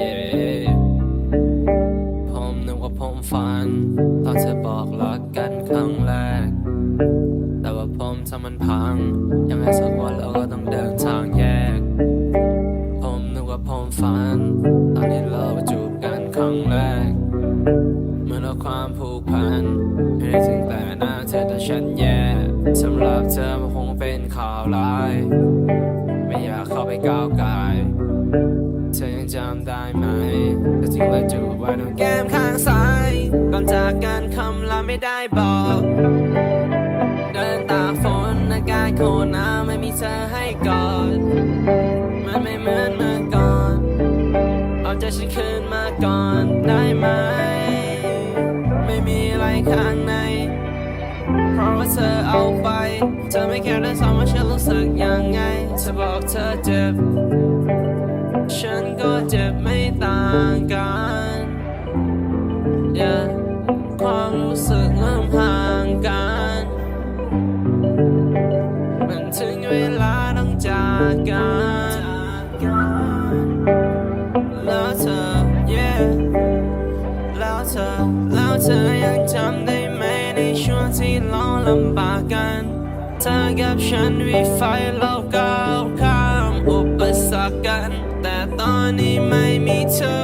ย่ผมนึกว่าผมฝัน ตอนเธอบอกรักกันครั้งแรก แต่ว่าผมทำมันพัง ยังไงสักวันเราก็ต้องเดินทางแยก ผมนึกว่าผมฝัน ตอนที่เราจูบกันครั้งแรกเหมื่อนเอาความผูกพันให้ถึงแต่หน้าเธอแต่ฉันแย่สำหรับเธอมันคงเป็นข่าวร้าย เธอยังจำได้ไหมแต่จริงแล้วจูบไว้ตรงแก้มข้างซ้ายก่อนจากกันคำลาไม่ได้บอก เดินตากฝนอากาศโคตรหนาวไม่มีเธอให้กอด มันไม่เหมือนเมื่อก่อน เอาใจฉันคืนมาก่อนได้ไหม ไม่มีอะไรข้างใน เพราะว่าเธอเอาไป เธอไม่แค่ได้สอนว่าฉันรู้สึกยังไงเธอบอกเธอเจ็บ yeah. ความรู้สึกเริ่มห่างกัน มันถึงเวลาต้องจากกันแล้วเธอ yeah แล้วเธอแล้วเธอยังจำได้ไหมในช่วงที่เราลำบากกันเธอกับฉันวิไฟเราก้าวข้ามอุปสรรคกัน แต่ตอนนี้ไม่มีเธอ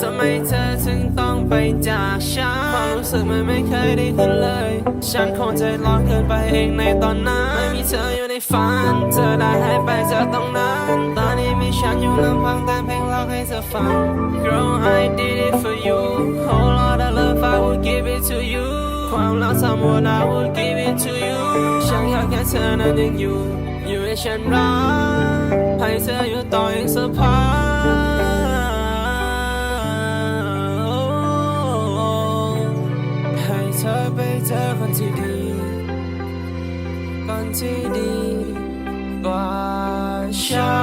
ทำไมเธอถึงต้อง ไปจากฉันความรู้สึกมันไม่เคยดีขึ้นเลย ฉันคงใจร้อนเกินไปเองในตอนนั้นไม่มีเธออยู่ในฝัน เธอได้หายไปจากตรงนั้น ตอนนี้มีฉันอยู่ลำพังแต่เพลงร้องให้เธอฟัง Girl I did it for you Whole lot of love I would give it to you ความรักทั้งหมด I would give it to you ฉันอยากแค่เธอนั้นยังอยู่ อยู่ให้ฉันรักให้เธออยู่ต่ออีกสักพัก ไปเจ